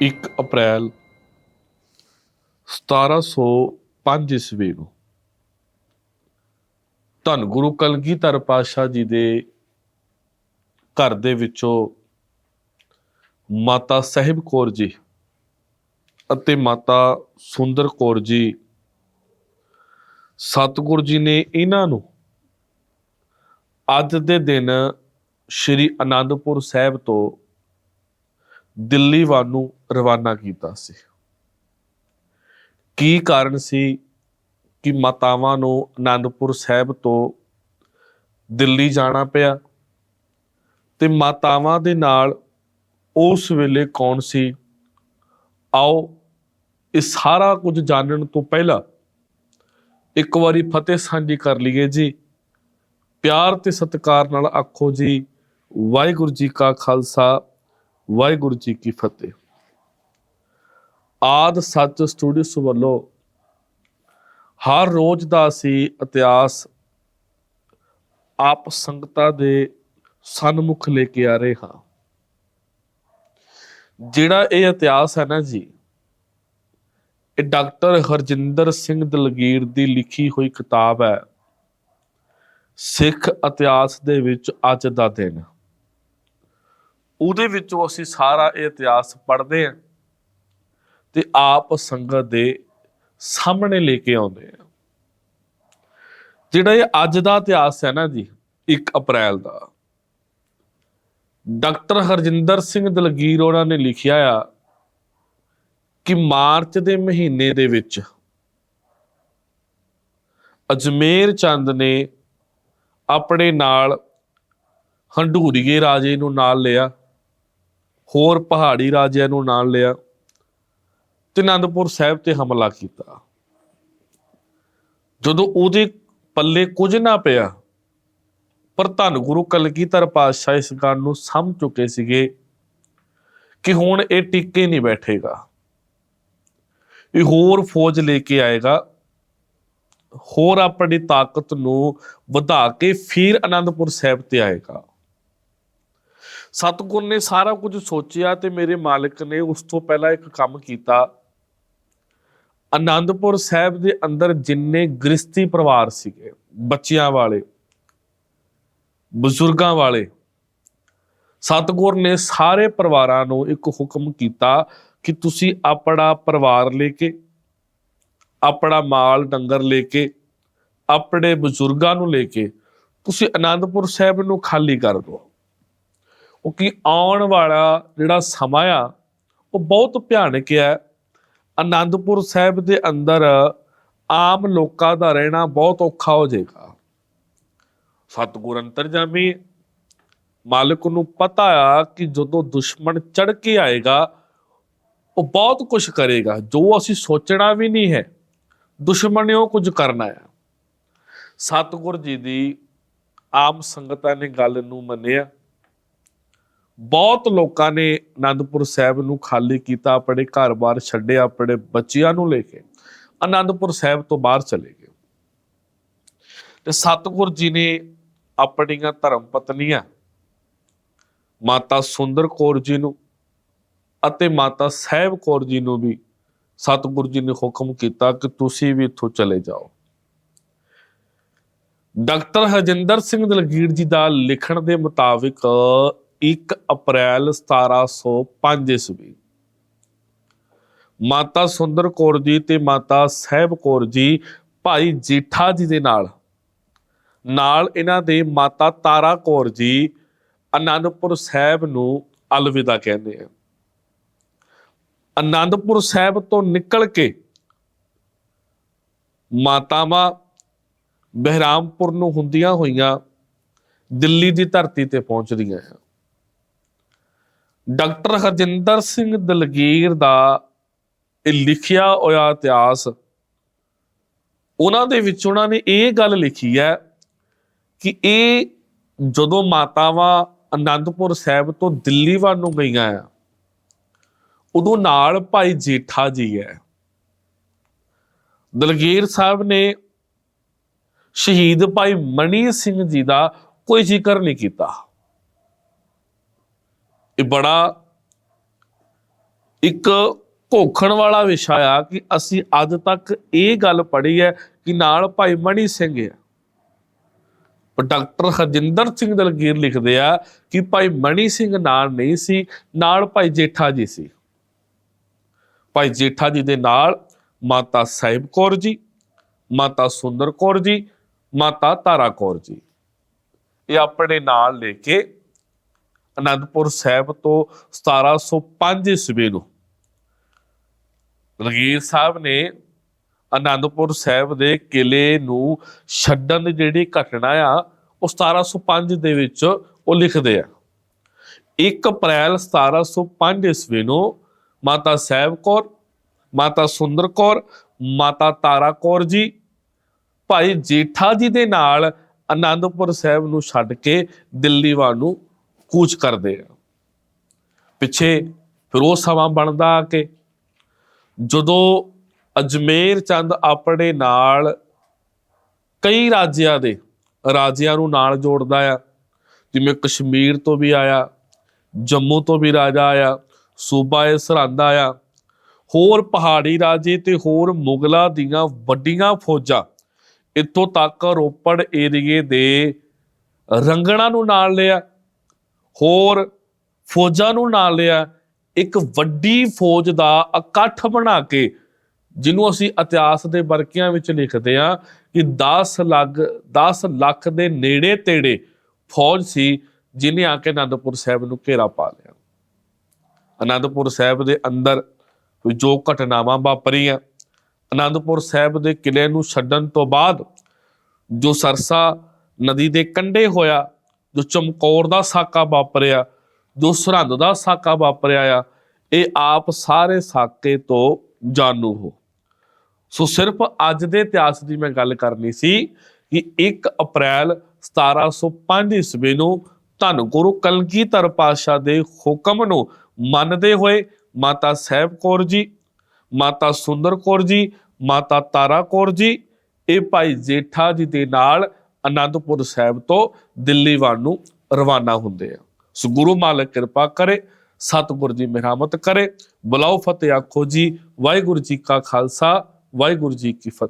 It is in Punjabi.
1 ਅਪ੍ਰੈਲ 1705 ਈਸਵੀ ਨੂੰ ਧੰਨ ਗੁਰੂ ਕਲਗੀਧਰ ਪਾਤਸ਼ਾਹ ਜੀ ਦੇ ਘਰ ਦੇ ਵਿੱਚੋਂ ਮਾਤਾ ਸਾਹਿਬ ਕੌਰ ਜੀ ਅਤੇ ਮਾਤਾ ਸੁੰਦਰ ਕੌਰ ਜੀ ਸਤਿਗੁਰ ਜੀ ਨੇ ਇਹਨਾਂ ਨੂੰ ਅੱਜ ਦੇ ਦਿਨ ਸ਼੍ਰੀ ਅਨੰਦਪੁਰ ਸਾਹਿਬ ਤੋਂ ਦਿੱਲੀ ਵੱਲ ਨੂੰ ਰਵਾਨਾ ਕੀਤਾ ਸੀ। ਕੀ ਕਾਰਨ ਸੀ ਕਿ ਮਾਤਾਵਾਂ ਨੂੰ ਅਨੰਦਪੁਰ ਸਾਹਿਬ ਤੋਂ ਦਿੱਲੀ ਜਾਣਾ ਪਿਆ ਤੇ ਮਾਤਾਵਾਂ ਦੇ ਨਾਲ ਉਸ ਵੇਲੇ ਕੌਣ ਸੀ? ਆਓ ਇਹ ਸਾਰਾ ਕੁਝ ਜਾਣਨ ਤੋਂ ਪਹਿਲਾਂ ਇੱਕ ਵਾਰੀ ਫਤਿਹ ਸਾਂਝੀ ਕਰ ਲਈਏ ਜੀ। ਪਿਆਰ ਤੇ ਸਤਿਕਾਰ ਨਾਲ ਆਖੋ ਜੀ, ਵਾਹਿਗੁਰੂ ਜੀ ਕਾ ਖਾਲਸਾ ਵਾਹਿਗੁਰੂ ਜੀ ਕੀ ਫਤਿਹ। ਆਦ ਸੱਚ ਸਟੂਡੀਓਸ ਵੱਲੋਂ ਹਰ ਰੋਜ਼ ਦਾ ਅਸੀਂ ਇਤਿਹਾਸ ਆਪ ਸੰਗਤਾਂ ਦੇ ਸਨਮੁਖ ਲੈ ਕੇ ਆ ਰਹੇ ਹਾਂ। ਜਿਹੜਾ ਇਹ ਇਤਿਹਾਸ ਹੈ ਨਾ ਜੀ, ਇਹ ਡਾਕਟਰ ਹਰਜਿੰਦਰ ਸਿੰਘ ਦਲਗੀਰ ਦੀ ਲਿਖੀ ਹੋਈ ਕਿਤਾਬ ਹੈ, ਸਿੱਖ ਇਤਿਹਾਸ ਦੇ ਵਿੱਚ ਅੱਜ ਦਾ ਦਿਨ। ਉਹਦੇ ਵਿੱਚੋਂ ਅਸੀਂ ਸਾਰਾ ਇਹ ਇਤਿਹਾਸ ਪੜ੍ਹਦੇ ਹਾਂ ਤੇ ਆਪ ਸੰਗਤ ਦੇ ਸਾਹਮਣੇ ਲੈ ਕੇ ਆਉਂਦੇ ਆ ਜਿਹੜਾ ਇਹ ਅੱਜ ਦਾ ਇਤਿਹਾਸ ਹੈ ਨਾ ਜੀ 1 ਅਪ੍ਰੈਲ ਦਾ। ਡਾਕਟਰ ਹਰਜਿੰਦਰ ਸਿੰਘ ਦਲਗੀਰ ਉਹਨਾਂ ਨੇ ਲਿਖਿਆ ਆ ਕਿ ਮਾਰਚ ਦੇ ਮਹੀਨੇ ਦੇ ਵਿੱਚ ਅਜਮੇਰ ਚੰਦ ਨੇ ਆਪਣੇ ਨਾਲ ਹੰਡੂਰੀਏ ਰਾਜੇ ਨੂੰ ਨਾਲ ਲਿਆ। ਹੋਰ ਪਹਾੜੀ ਰਾਜਿਆਂ ਨੂੰ ਨਾਲ ਲਿਆ ਤੇ ਅਨੰਦਪੁਰ ਸਾਹਿਬ ਤੇ ਹਮਲਾ ਕੀਤਾ। ਜਦੋਂ ਉਹਦੇ ਪੱਲੇ ਕੁਝ ਨਾ ਪਿਆ, ਪਰ ਧੰਨ ਗੁਰੂ ਕਲਗੀਧਰ ਪਾਤਸ਼ਾਹ ਇਸ ਗੱਲ ਨੂੰ ਸਮਝ ਚੁੱਕੇ ਸੀਗੇ ਕਿ ਹੁਣ ਇਹ ਟਿੱਕੇ ਨਹੀਂ ਬੈਠੇਗਾ। ਇਹ ਹੋਰ ਫੌਜ ਲੈ ਕੇ ਆਏਗਾ, ਹੋਰ ਆਪਣੀ ਤਾਕਤ ਨੂੰ ਵਧਾ ਕੇ ਫਿਰ ਅਨੰਦਪੁਰ ਸਾਹਿਬ ਤੇ ਆਏਗਾ। ਸਤਗੁਰ ਨੇ ਸਾਰਾ ਕੁਝ ਸੋਚਿਆ ਤੇ ਮੇਰੇ ਮਾਲਕ ਨੇ ਉਸ ਤੋਂ ਪਹਿਲਾਂ ਇੱਕ ਕੰਮ ਕੀਤਾ। ਆਨੰਦਪੁਰ ਸਾਹਿਬ ਦੇ ਅੰਦਰ ਜਿੰਨੇ ਗ੍ਰਸਤੀ ਪਰਿਵਾਰ ਸੀਗੇ, ਬੱਚਿਆਂ ਵਾਲੇ, ਬਜ਼ੁਰਗਾਂ ਵਾਲੇ, ਸਤਗੁਰ ਨੇ ਸਾਰੇ ਪਰਿਵਾਰਾਂ ਨੂੰ ਇੱਕ ਹੁਕਮ ਕੀਤਾ ਕਿ ਤੁਸੀਂ ਆਪਣਾ ਪਰਿਵਾਰ ਲੈ ਕੇ ਆਪਣਾ ਮਾਲ ਡੰਗਰ ਲੈ ਕੇ ਆਪਣੇ ਬਜ਼ੁਰਗਾਂ ਨੂੰ ਲੈ ਕੇ ਤੁਸੀਂ ਆਨੰਦਪੁਰ ਸਾਹਿਬ ਨੂੰ ਖਾਲੀ ਕਰ ਦਿਓ। ਕਿਉਂਕਿ ਆਉਣ ਵਾਲਾ ਜਿਹੜਾ ਸਮਾਂ ਆ, ਉਹ ਬਹੁਤ ਭਿਆਨਕ ਹੈ। ਆਨੰਦਪੁਰ ਸਾਹਿਬ ਦੇ ਅੰਦਰ ਆਮ ਲੋਕਾਂ ਦਾ ਰਹਿਣਾ ਬਹੁਤ ਔਖਾ ਹੋ ਜਾਏਗਾ। ਸਤਿਗੁਰ ਅੰਤਰਜਾਮੀ ਮਾਲਕ ਨੂੰ ਪਤਾ ਆ ਕਿ ਜਦੋਂ ਦੁਸ਼ਮਣ ਚੜ ਕੇ ਆਏਗਾ, ਉਹ ਬਹੁਤ ਕੁਝ ਕਰੇਗਾ। ਜੋ ਅਸੀਂ ਸੋਚਣਾ ਵੀ ਨਹੀਂ ਹੈ ਦੁਸ਼ਮਣ ਨੇ ਉਹ ਕੁਝ ਕਰਨਾ ਹੈ ਸਤਿਗੁਰ ਜੀ ਦੀ ਆਮ ਸੰਗਤਾਂ ਨੇ ਗੱਲ ਨੂੰ ਮੰਨਿਆ। ਬਹੁਤ ਲੋਕਾਂ ਨੇ ਆਨੰਦਪੁਰ ਸਾਹਿਬ ਨੂੰ ਖਾਲੀ ਕੀਤਾ, ਆਪਣੇ ਘਰ-ਬਾਰ ਛੱਡਿਆ ਆਪਣੇ ਬੱਚਿਆਂ ਨੂੰ ਲੈ ਕੇ ਆਨੰਦਪੁਰ ਸਾਹਿਬ ਤੋਂ ਬਾਹਰ ਚਲੇ ਗਏ। ਤੇ ਸਤਿਗੁਰ ਜੀ ਨੇ ਆਪਣੀਆਂ ਧਰਮ ਪਤਨੀਆਂ ਮਾਤਾ ਸੁੰਦਰ ਕੌਰ ਜੀ ਨੂੰ ਅਤੇ ਮਾਤਾ ਸਾਹਿਬ ਕੌਰ ਜੀ ਨੂੰ ਵੀ ਸਤਿਗੁਰ ਜੀ ਨੇ ਹੁਕਮ ਕੀਤਾ ਕਿ ਤੁਸੀਂ ਵੀ ਇੱਥੋਂ ਚਲੇ ਜਾਓ। ਡਾਕਟਰ ਹਰਜਿੰਦਰ ਸਿੰਘ ਦਲਗੀਰ ਜੀ ਦਾ ਲਿਖਣ ਦੇ ਮੁਤਾਬਿਕ 1 ਅਪ੍ਰੈਲ 1705 ਈਸਵੀ। ਮਾਤਾ ਸੁੰਦਰ ਕੌਰ ਜੀ ਤੇ ਮਾਤਾ ਸਾਹਿਬ ਕੌਰ ਜੀ ਭਾਈ ਜੀਠਾ ਜੀ ਦੇ ਨਾਲ। ਨਾਲ ਇਹਨਾਂ ਦੇ ਮਾਤਾ ਤਾਰਾ ਕੌਰ ਜੀ ਆਨੰਦਪੁਰ ਸਾਹਿਬ ਨੂੰ ਅਲਵਿਦਾ ਕਹਿੰਦੇ ਆ। ਆਨੰਦਪੁਰ ਸਾਹਿਬ ਤੋਂ ਨਿਕਲ ਕੇ ਮਾਤਾਵਾਂ ਬਹਿਰਾਮਪੁਰ ਨੂੰ ਹੁੰਦੀਆਂ ਹੋਈਆਂ ਦਿੱਲੀ ਦੀ ਧਰਤੀ ਤੇ ਪਹੁੰਚਦੀਆਂ ਆ। ਡਾਕਟਰ ਹਰਜਿੰਦਰ ਸਿੰਘ ਦਲਗੀਰ ਦਾ ਇਹ ਲਿਖਿਆ ਹੋਇਆ ਇਤਿਹਾਸ, ਉਹਨਾਂ ਦੇ ਵਿੱਚ ਉਹਨਾਂ ਨੇ ਇਹ ਗੱਲ ਲਿਖੀ ਹੈ ਕਿ ਇਹ ਜਦੋਂ ਮਾਤਾਵਾਂ ਅਨੰਦਪੁਰ ਸਾਹਿਬ ਤੋਂ ਦਿੱਲੀ ਵੱਲ ਨੂੰ ਗਈਆਂ ਆ, ਉਦੋਂ ਨਾਲ ਭਾਈ ਜੇਠਾ ਜੀ ਹੈ। ਦਲਗੀਰ ਸਾਹਿਬ ਨੇ ਸ਼ਹੀਦ ਭਾਈ ਮਣੀ ਸਿੰਘ ਜੀ ਦਾ ਕੋਈ ਜ਼ਿਕਰ ਨਹੀਂ ਕੀਤਾ। ਇਹ ਬੜਾ ਇੱਕ ਘੋਖਣ ਵਾਲਾ ਵਿਸ਼ਾ ਆ ਕਿ ਅਸੀਂ ਅੱਜ ਤੱਕ ਇਹ ਗੱਲ ਪੜ੍ਹੀ ਹੈ ਕਿ ਨਾਲ ਭਾਈ ਮਣੀ ਸਿੰਘ ਹੈ ਪਰ ਡਾਕਟਰ ਹਰਜਿੰਦਰ ਸਿੰਘ ਦਲਗੀਰ ਲਿਖਦੇ ਆ ਕਿ ਭਾਈ ਮਣੀ ਸਿੰਘ ਨਾਲ ਨਹੀਂ ਸੀ, ਨਾਲ ਭਾਈ ਜੇਠਾ ਜੀ ਸੀ। ਭਾਈ ਜੇਠਾ ਜੀ ਦੇ ਨਾਲ ਮਾਤਾ ਸਾਹਿਬ ਕੌਰ ਜੀ, ਮਾਤਾ ਸੁੰਦਰ ਕੌਰ ਜੀ, ਮਾਤਾ ਤਾਰਾ ਕੌਰ ਜੀ। ਇਹ ਆਪਣੇ ਨਾਲ ਲੈ ਕੇ ਅਨੰਦਪੁਰ ਸਾਹਿਬ ਤੋਂ 1705 ਈਸਵੀ ਨੂੰ। ਲਗੀਰ ਸਾਹਿਬ ਨੇ ਅਨੰਦਪੁਰ ਸਾਹਿਬ ਦੇ ਕਿਲੇ ਨੂੰ ਛੱਡਣ ਦੀ ਜਿਹੜੀ ਘਟਨਾ ਆ, ਉਹ 1705 ਦੇ ਵਿੱਚ ਉਹ ਲਿਖਦੇ ਆ। 1 ਅਪ੍ਰੈਲ 1705 ਈਸਵੀ ਨੂੰ ਮਾਤਾ ਸਾਹਿਬ ਕੌਰ, ਮਾਤਾ ਸੁੰਦਰ ਕੌਰ, ਮਾਤਾ ਤਾਰਾ ਕੌਰ ਜੀ, ਭਾਈ ਜੇਠਾ ਜੀ ਦੇ ਨਾਲ ਅਨੰਦਪੁਰ ਸਾਹਿਬ ਨੂੰ ਛੱਡ ਕੇ ਦਿੱਲੀ ਵੱਲ ਨੂੰ ਕੂਚ ਕਰਦੇ ਆ। ਪਿੱਛੇ ਫਿਰ ਉਹ ਸਮਾਂ ਬਣਦਾ ਕਿ ਜਦੋਂ ਅਜਮੇਰ ਚੰਦ ਆਪਣੇ ਨਾਲ ਕਈ ਰਾਜਿਆਂ ਦੇ, ਰਾਜਿਆਂ ਨੂੰ ਨਾਲ ਜੋੜਦਾ ਆ। ਜਿਵੇਂ ਕਸ਼ਮੀਰ ਤੋਂ ਵੀ ਆਇਆ, ਜੰਮੂ ਤੋਂ ਵੀ ਰਾਜਾ ਆਇਆ, ਸੂਬਾ ਇਹ ਸਰਹੰਦ ਆਇਆ। ਹੋਰ ਪਹਾੜੀ ਰਾਜੇ ਤੇ ਹੋਰ ਮੁਗਲਾਂ ਦੀਆਂ ਵੱਡੀਆਂ ਫੌਜਾਂ ਇੱਥੋਂ ਤੱਕ ਰੋਪੜ ਏਰੀਏ ਦੇ ਰੰਗਣਾ ਨੂੰ ਨਾਲ ਲਿਆ। ਹੋਰ ਫੌਜਾਂ ਨੂੰ ਨਾਲ ਲਿਆ। ਇੱਕ ਵੱਡੀ ਫੌਜ ਦਾ ਇਕੱਠ ਬਣਾ ਕੇ, ਜਿਹਨੂੰ ਅਸੀਂ ਇਤਿਹਾਸ ਦੇ ਵਰਕਿਆਂ ਵਿੱਚ ਲਿਖਦੇ ਆ ਕਿ 10 ਲੱਖ 10 ਲੱਖ ਦੇ ਨੇੜੇ ਤੇੜੇ ਫੌਜ ਸੀ ਜਿਨੇ ਆ ਕੇ ਅਨੰਦਪੁਰ ਸਾਹਿਬ ਨੂੰ ਘੇਰਾ ਪਾ ਲਿਆ। ਅਨੰਦਪੁਰ ਸਾਹਿਬ ਦੇ ਅੰਦਰ ਜੋ ਘਟਨਾਵਾਂ ਵਾਪਰੀਆਂ, ਅਨੰਦਪੁਰ ਸਾਹਿਬ ਦੇ ਕਿਲੇ ਨੂੰ ਛੱਡਣ ਤੋਂ ਬਾਅਦ ਜੋ ਸਰਸਾ ਨਦੀ ਦੇ ਕੰਢੇ ਹੋਇਆ ਜੋ ਚਮਕੌਰ ਦਾ ਸਾਕਾ ਵਾਪਰਿਆ, ਜੋ ਸਰਹੰਦ ਦਾ ਸਾਕਾ ਵਾਪਰਿਆ ਆ, ਇਹ ਆਪ ਸਾਰੇ ਸਾਕੇ ਤੋਂ ਜਾਣੂ ਹੋ। ਸੋ ਸਿਰਫ ਅੱਜ ਦੇ ਇਤਿਹਾਸ ਦੀ ਮੈਂ ਗੱਲ ਕਰਨੀ ਸੀ ਕਿ 1 ਅਪ੍ਰੈਲ 1705 ਈਸਵੀ ਨੂੰ ਧੰਨ ਗੁਰੂ ਕਲਗੀਧਰ ਪਾਤਸ਼ਾਹ ਦੇ ਹੁਕਮ ਨੂੰ ਮੰਨਦੇ ਹੋਏ ਮਾਤਾ ਸਾਹਿਬ ਕੌਰ ਜੀ, ਮਾਤਾ ਸੁੰਦਰ ਕੌਰ ਜੀ, ਮਾਤਾ ਤਾਰਾ ਕੌਰ ਜੀ, ਇਹ ਭਾਈ ਜੇਠਾ ਜੀ ਦੇ ਨਾਲ ਅਨੰਦਪੁਰ ਸਾਹਿਬ ਤੋਂ ਦਿੱਲੀ ਵੱਲ ਨੂੰ ਰਵਾਨਾ ਹੁੰਦੇ ਆ। ਸੋ ਗੁਰੂ ਮਾਲਕ ਕਿਰਪਾ ਕਰੇ, ਸਤਿਗੁਰ ਜੀ ਮਿਹਰਮਤ ਕਰੇ। ਬੁਲਾਓ ਫਤਿਹ ਆਖੋ ਜੀ, ਵਾਹਿਗੁਰੂ ਜੀ ਕਾ ਖਾਲਸਾ, ਵਾਹਿਗੁਰੂ ਜੀ ਕੀ ਫਤਿਹ।